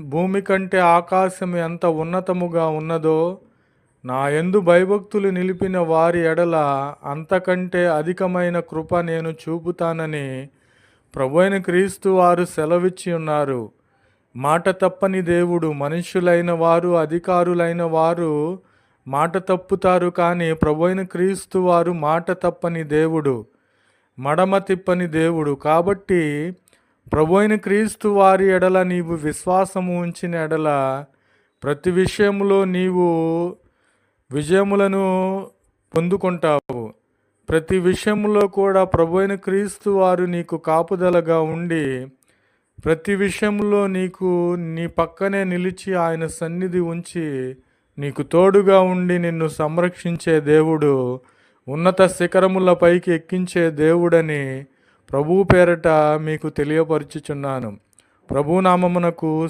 భూమి కంటే ఆకాశం ఎంత ఉన్నతముగా ఉన్నదో నా ఎందు భయభక్తులు నిలిపిన వారి ఎడల అంతకంటే అధికమైన కృప నేను చూపుతానని ప్రభైన క్రీస్తు వారు సెలవిచ్చి ఉన్నారు. మాట తప్పని దేవుడు మనుష్యులైన వారు అధికారులైన వారు మాట తప్పుతారు కానీ ప్రభైన క్రీస్తు వారు మాట తప్పని దేవుడు మడమ తిప్పని దేవుడు. కాబట్టి ప్రభు క్రీస్తు వారి ఎడల నీవు విశ్వాసము ఉంచిన ఎడల ప్రతి విషయంలో నీవు విజయములను పొందుకుంటావు. ప్రతి విషయంలో కూడా ప్రభు క్రీస్తు వారు నీకు కాపుదలగా ఉండి ప్రతి విషయంలో నీకు నీ పక్కనే నిలిచి ఆయన సన్నిధి ఉంచి నీకు తోడుగా ఉండి నిన్ను సంరక్షించే దేవుడు ఉన్నత శిఖరముల పైకి ఎక్కించే దేవుడని ప్రభు పేరట మీకు తెలియపరుచుచున్నాను. ప్రభు నామమునకు